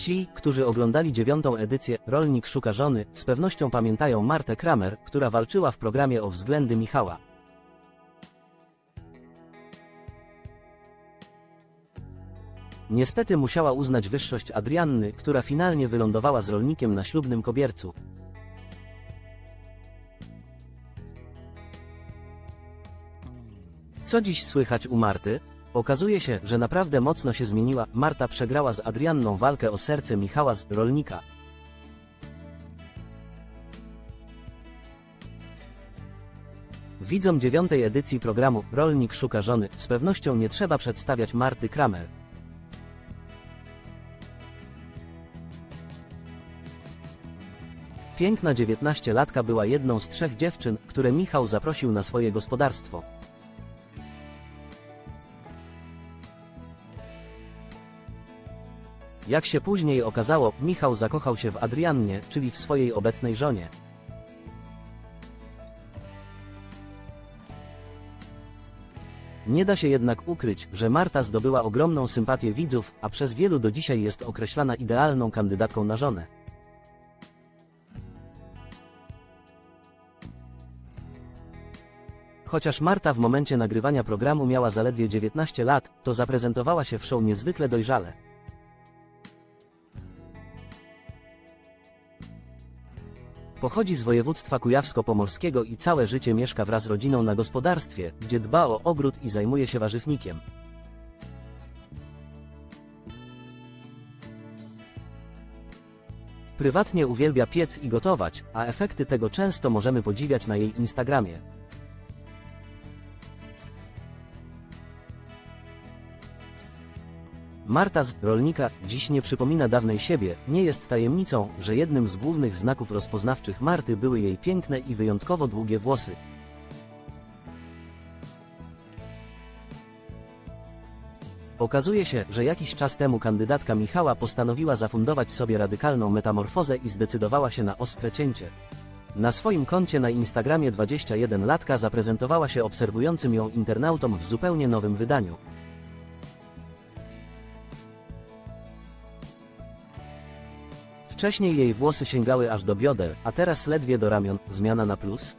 Ci, którzy oglądali dziewiątą edycję Rolnik szuka żony, z pewnością pamiętają Martę Kramer, która walczyła w programie o względy Michała. Niestety musiała uznać wyższość Adrianny, która finalnie wylądowała z rolnikiem na ślubnym kobiercu. Co dziś słychać u Marty? Okazuje się, że naprawdę mocno się zmieniła. Marta przegrała z Adrianną walkę o serce Michała z rolnika. Widzom dziewiątej edycji programu Rolnik szuka żony z pewnością nie trzeba przedstawiać Marty Kramer. Piękna dziewiętnastolatka była jedną z trzech dziewczyn, które Michał zaprosił na swoje gospodarstwo. Jak się później okazało, Michał zakochał się w Adriannie, czyli w swojej obecnej żonie. Nie da się jednak ukryć, że Marta zdobyła ogromną sympatię widzów, a przez wielu do dzisiaj jest określana idealną kandydatką na żonę. Chociaż Marta w momencie nagrywania programu miała zaledwie 19 lat, to zaprezentowała się w show niezwykle dojrzale. Pochodzi z województwa kujawsko-pomorskiego i całe życie mieszka wraz z rodziną na gospodarstwie, gdzie dba o ogród i zajmuje się warzywnikiem. Prywatnie uwielbia piec i gotować, a efekty tego często możemy podziwiać na jej Instagramie. Marta z rolnika dziś nie przypomina dawnej siebie, nie jest tajemnicą, że jednym z głównych znaków rozpoznawczych Marty były jej piękne i wyjątkowo długie włosy. Okazuje się, że jakiś czas temu kandydatka Michała postanowiła zafundować sobie radykalną metamorfozę i zdecydowała się na ostre cięcie. Na swoim koncie na Instagramie 21-latka zaprezentowała się obserwującym ją internautom w zupełnie nowym wydaniu. Wcześniej jej włosy sięgały aż do bioder, a teraz ledwie do ramion. Zmiana na plus?